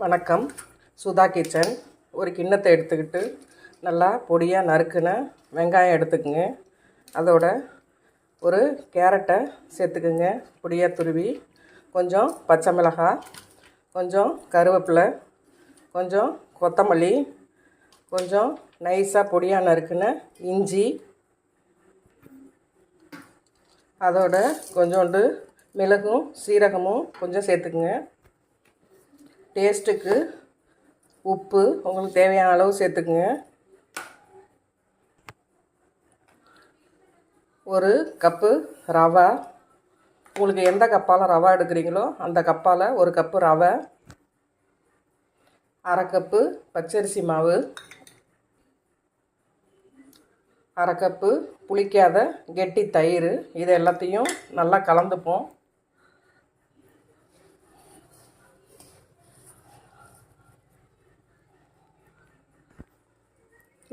வணக்கம். சுதா கிச்சன். ஒரு கிண்ணத்தை எடுத்துக்கிட்டு நல்லா பொடியாக நறுக்குன வெங்காயம் எடுத்துக்கோங்க. அதோட ஒரு கேரட்டை சேர்த்துக்குங்க. பொடியாக துருவி கொஞ்சம் பச்சை மிளகாய் கொஞ்சம் கருவேப்பிலை கொஞ்சம் கொத்தமல்லி கொஞ்சம் நைஸாக பொடியாக நறுக்குன இஞ்சி. அதோட கொஞ்சோண்டு மிளகும் சீரகமும் கொஞ்சம் சேர்த்துக்குங்க. டேஸ்ட்டுக்கு உப்பு உங்களுக்கு தேவையான அளவு சேர்த்துக்குங்க. ஒரு கப்பு ரவை. உங்களுக்கு எந்த கப்பால் ரவை எடுக்கிறீங்களோ அந்த கப்பால் ஒரு கப்பு ரவை. அரை கப்பு பச்சரிசி மாவு. அரை கப்பு புளிக்காத கெட்டி தயிர். இது எல்லாத்தையும் நல்லா கலந்துப்போம்.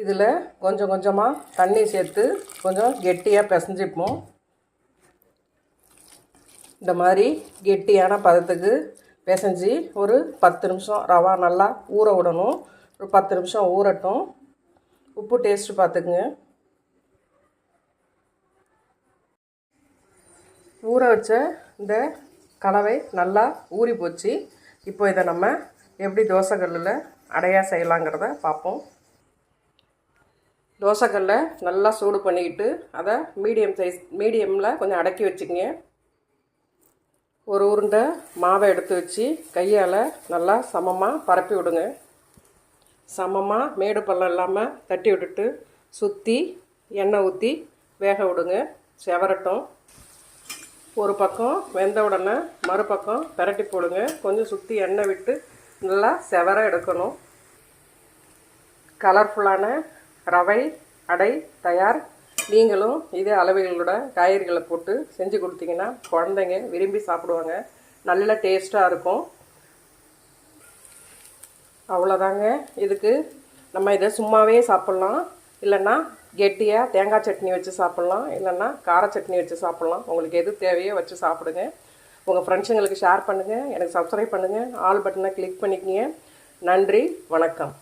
இதில் கொஞ்சம் கொஞ்சமாக தண்ணி சேர்த்து கொஞ்சம் கெட்டியாக பிசைஞ்சிப்போம். இந்த மாதிரி கெட்டியான பதத்துக்கு பிசைஞ்சு ஒரு பத்து நிமிஷம் ரவா நல்லா ஊற விடணும். ஒரு பத்து நிமிஷம் ஊறட்டும். உப்பு டேஸ்ட்டு பார்த்துக்குங்க. ஊற வச்ச இந்த கலவை நல்லா ஊறி போச்சு இப்போ இதை நம்ம எப்படி தோசைக்கல்லில் அடையாக செய்யலாங்கிறத பார்ப்போம். தோசைக்கல்லை நல்லா சூடு பண்ணிக்கிட்டு அதை மீடியம் சைஸ் மீடியமில் கொஞ்சம் அடக்கி வச்சுக்கங்க. ஒரு உருண்டை மாவை எடுத்து வச்சு கையால் நல்லா சமமாக பரப்பி விடுங்க. சமமாக மேடு பள்ளம் இல்லாமல் தட்டி விட்டுட்டு சுற்றி எண்ணெய் ஊற்றி வேக விடுங்க. செவரட்டும். ஒரு பக்கம் வெந்த உடனே மறுபக்கம் பிரட்டி போடுங்க. கொஞ்சம் சுற்றி எண்ணெய் விட்டு நல்லா செவர எடுக்கணும். கலர்ஃபுல்லான ரவை அடை தயார். நீங்களும் இதே அளவுகளோட காய்கறிகளை போட்டு செஞ்சு கொடுத்தீங்கன்னா குழந்தைங்க விரும்பி சாப்பிடுவாங்க. நல்ல டேஸ்ட்டாக இருக்கும். அவ்வளோதாங்க. இதுக்கு நம்ம இதை சும்மாவே சாப்பிட்லாம். இல்லைன்னா கெட்டியாக தேங்காய் சட்னி வச்சு சாப்பிட்லாம். இல்லைன்னா கார சட்னி வச்சு சாப்பிட்லாம். உங்களுக்கு எது தேவையோ வச்சு சாப்பிடுங்க. உங்கள் ஃப்ரெண்ட்ஸுங்களுக்கு ஷேர் பண்ணுங்கள் எனக்கு சப்ஸ்கிரைப் பண்ணுங்கள் ஆல் பட்டனை கிளிக் பண்ணிக்கங்க. நன்றி. வணக்கம்.